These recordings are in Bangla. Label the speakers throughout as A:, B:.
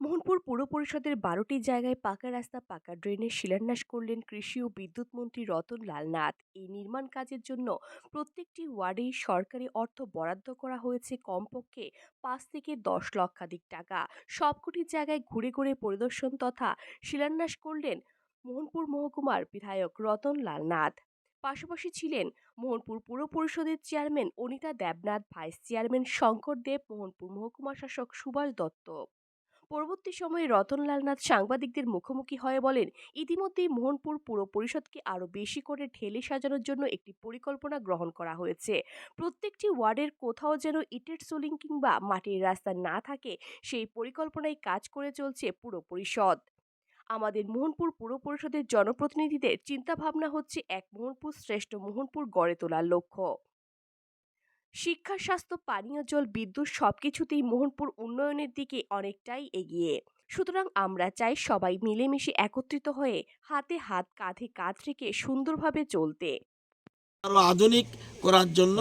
A: মোহনপুর পুর পরিষদের বারোটি জায়গায় পাকা রাস্তা, পাকা ড্রেনের শিলান্যাস করলেন কৃষি ও বিদ্যুৎ মন্ত্রী রতন লাল নাথ। এই নির্মাণ কাজের জন্য প্রত্যেকটি ওয়ার্ডেই সরকারি অর্থ বরাদ্দ করা হয়েছে কমপক্ষে পাঁচ থেকে দশ লক্ষাধিক টাকা। সবকটি জায়গায় ঘুরে ঘুরে পরিদর্শন তথা শিলান্যাস করলেন মোহনপুর মহকুমার বিধায়ক রতন লাল নাথ। পাশাপাশি ছিলেন মোহনপুর পুর পরিষদের chairman Anita Debnath, vice chairman Shankar Deb, Mohanpur মহকুমা শাসক সুভাষ দত্ত। পরবর্তী সময়ে রতনলাল নাথ সাংবাদিকদের মুখোমুখি হয়ে বলেন, ইতিমধ্যেই মোহনপুর পুর পরিষদকে আরও বেশি করে ঢেলে সাজানোর জন্য একটি পরিকল্পনা গ্রহণ করা হয়েছে। প্রত্যেকটি ওয়ার্ডের কোথাও যেন ইটের সোলিং কিংবা মাটির রাস্তা না থাকে, সেই পরিকল্পনায় কাজ করে চলছে পুর পরিষদ। আমাদের মোহনপুর পুর পরিষদের জনপ্রতিনিধিদের চিন্তাভাবনা হচ্ছে এক মোহনপুর শ্রেষ্ঠ মোহনপুর গড়ে তোলার লক্ষ্য। শিক্ষা, স্বাস্থ্য, পানীয় জল, বিদ্যুৎ সবকিছুতেই মোহনপুর উন্নয়নের দিকে অনেকটাই এগিয়ে। সুতরাং আমরা চাই সবাই মিলেমিশে একত্রিত হয়ে হাতে হাত, কাঁধে কাঁধ রেখে সুন্দরভাবে চলতে।
B: আরও আধুনিক করার জন্য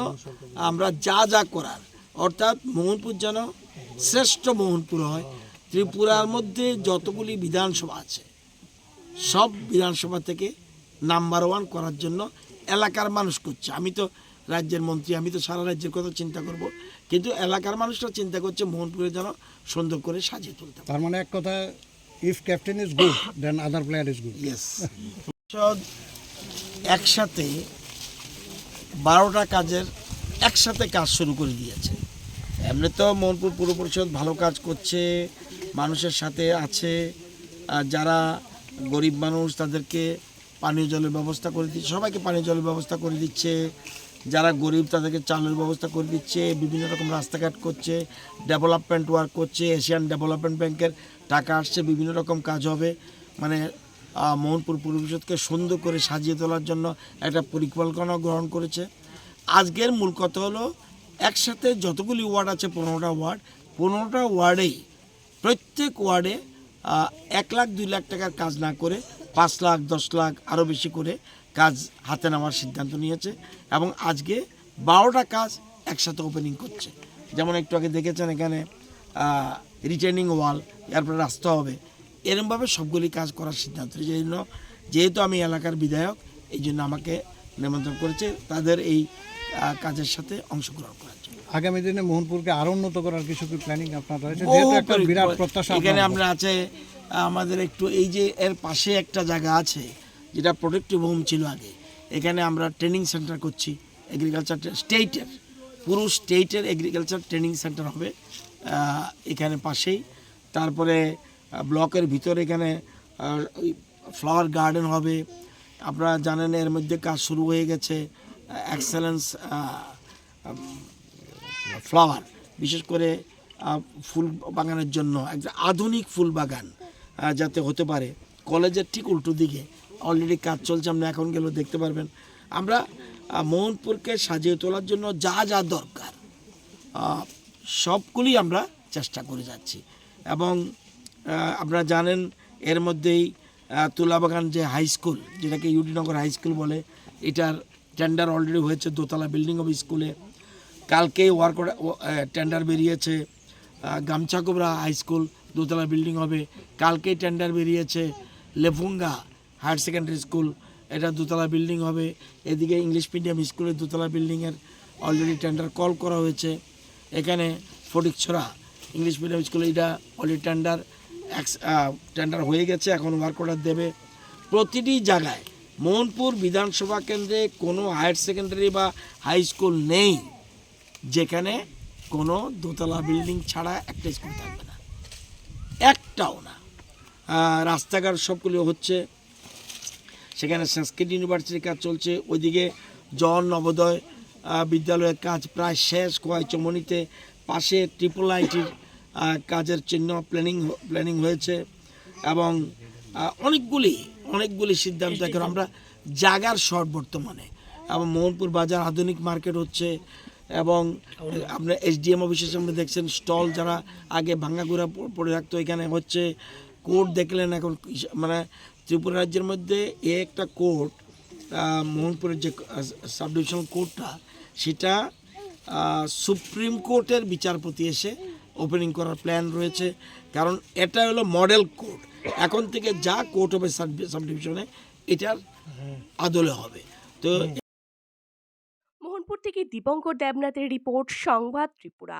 B: আমরা যা যা করার, অর্থাৎ মোহনপুর যেন শ্রেষ্ঠ মোহনপুর হয়, ত্রিপুরার মধ্যে যতগুলি বিধানসভা আছে, সব বিধানসভা থেকে নাম্বার ওয়ান করার জন্য এলাকার মানুষ করছে। আমি তো রাজ্যের মন্ত্রী আমি তো সারা রাজ্যের কথা চিন্তা করব। কিন্তু এলাকার মানুষরা চিন্তা করছে মোহনপুরে যেন সুন্দর করে সাজিয়ে তুলতে
C: তার মানে এক কথা if captain is good then other player is good
B: yes একসাথে বারোটা কাজের একসাথে কাজ শুরু করে দিয়েছে। এমনি তো মোহনপুর পুর পরিষদ ভালো কাজ করছে মানুষের সাথে আছে আর যারা গরিব মানুষ তাদেরকে পানীয় জলের ব্যবস্থা করে দিচ্ছে সবাইকে পানীয় জলের ব্যবস্থা করে দিচ্ছে। যারা গরিব তাদেরকে চালের ব্যবস্থা করে দিচ্ছে, বিভিন্ন রকম রাস্তাঘাট করছে ডেভেলপমেন্ট ওয়ার্ক করছে এশিয়ান ডেভেলপমেন্ট ব্যাংকের টাকা আসছে, বিভিন্ন রকম কাজ হবে। মানে মোহনপুর পুর পরিষদকে সুন্দর করে সাজিয়ে তোলার জন্য একটা পরিকল্পনা গ্রহণ করেছে। আজকের মূল কথা হলো, একসাথে যতগুলি ওয়ার্ড আছে, পনেরোটা ওয়ার্ড, পনেরোটা ওয়ার্ডেই প্রত্যেক ওয়ার্ডে এক লাখ, দুই লাখ টাকার কাজ না করে, পাঁচ লাখ, দশ লাখ আরও বেশি করে কাজ হাতে নেওয়ার সিদ্ধান্ত নিয়েছে এবং আজকে বারোটা কাজ একসাথে ওপেনিং করছে। যেমন একটু আগে দেখেছেন এখানে রিটার্নিং ওয়াল এরপরে রাস্তা হবে। এরমভাবে সবগুলি কাজ করার সিদ্ধান্ত নিয়েছে। জন্য যেহেতু আমি এলাকার বিধায়ক এই জন্য আমাকে নিমন্ত্রণ করেছে তাদের এই কাজের সাথে অংশগ্রহণ করার জন্য।
C: আগামী দিনে মোহনপুরকে আরও উন্নত করার কিছু কি প্ল্যানিং আপনার রয়েছে? যেহেতু একটা বিরাট প্রত্যাশা
B: এখানে আমরা আছে আমাদের একটু এই যে এর পাশে একটা জায়গা আছে যেটা প্রোটেক্টিভ হোম ছিল আগে। এখানে আমরা ট্রেনিং সেন্টার করছি এগ্রিকালচার স্টেটের পুরো স্টেটের এগ্রিকালচার ট্রেনিং সেন্টার হবে এখানে পাশেই। তারপরে ব্লকের ভিতরে এখানে ফ্লাওয়ার গার্ডেন হবে। আপনারা জানেন এর মধ্যে কাজ শুরু হয়ে গেছে এক্সেলেন্স ফ্লাওয়ার বিশেষ করে ফুল বাগানের জন্য, একটা আধুনিক ফুল বাগান যাতে হতে পারে। কলেজের ঠিক উল্টো দিকে অলরেডি কাজ চলছে আমরা এখন গেলেও দেখতে পারবেন। আমরা মোহনপুরকে সাজিয়ে তোলার জন্য যা যা দরকার সবগুলি আমরা চেষ্টা করে যাচ্ছি। এবং আপনারা জানেন, এর মধ্যেই তুলাবাগান যে হাই স্কুল যেটাকে ইউডিনগর হাই স্কুল বলে, এটার টেন্ডার অলরেডি হয়েছে দোতলা বিল্ডিং অফ স্কুলে কালকে ওয়ার্ক টেন্ডার বেরিয়েছে গামছাকোবরা হাই স্কুল দোতলা বিল্ডিং হবে। কালকেই টেন্ডার বেরিয়েছে লেফুঙ্গা হায়ার সেকেন্ডারি স্কুল, এটা দোতলা বিল্ডিং হবে। এদিকে ইংলিশ মিডিয়াম স্কুলের দোতলা বিল্ডিংয়ের অলরেডি টেন্ডার কল করা হয়েছে। এখানে ফটিকছড়া ইংলিশ মিডিয়াম স্কুলে এটা অলরেডি টেন্ডার টেন্ডার হয়ে গেছে, এখন ওয়ার্ক অর্ডার দেবে। প্রতিটি জায়গায় মোহনপুর বিধানসভা কেন্দ্রে কোনো হায়ার সেকেন্ডারি বা হাই স্কুল নেই, যেখানে কোনো দোতলা বিল্ডিং ছাড়া একটা স্কুল থাকবে না। একটাও না। রাস্তাঘাট সবগুলো হচ্ছে সেখানে সংস্কৃত ইউনিভার্সিটির কাজ চলছে। ওইদিকে জন নবোদয় বিদ্যালয়ের কাজ প্রায় শেষ। কোয়াই চমনিতে পাশে ট্রিপল আইটির কাজের চিহ্ন প্ল্যানিং প্ল্যানিং হয়েছে এবং অনেকগুলি অনেকগুলি সিদ্ধান্ত এখন আমরা জাগার শর্ট বর্তমানে। এবং মোহনপুর বাজার আধুনিক মার্কেট হচ্ছে এবং আপনার এসডিএম অফিসের সামনে দেখছেন স্টল যারা আগে ভাঙ্গাগুড়া পড়ে থাকতো, এখানে হচ্ছে কোর্ট দেখলেন এখন মানে ত্রিপুরা রাজ্যের মধ্যে এ একটা কোর্ট মোহনপুরের যে সাব ডিভিশনাল কোর্টটা, সেটা সুপ্রিম কোর্টের বিচারপতি এসে ওপেনিং করার প্ল্যান রয়েছে। কারণ এটা হলো মডেল কোর্ট এখন থেকে যা কোর্ট হবে সাব ডিভিশনে এটার আদলে হবে। তো
A: মোহনপুর থেকে দীপঙ্কর দেবনাথের রিপোর্ট, সংবাদ ত্রিপুরা।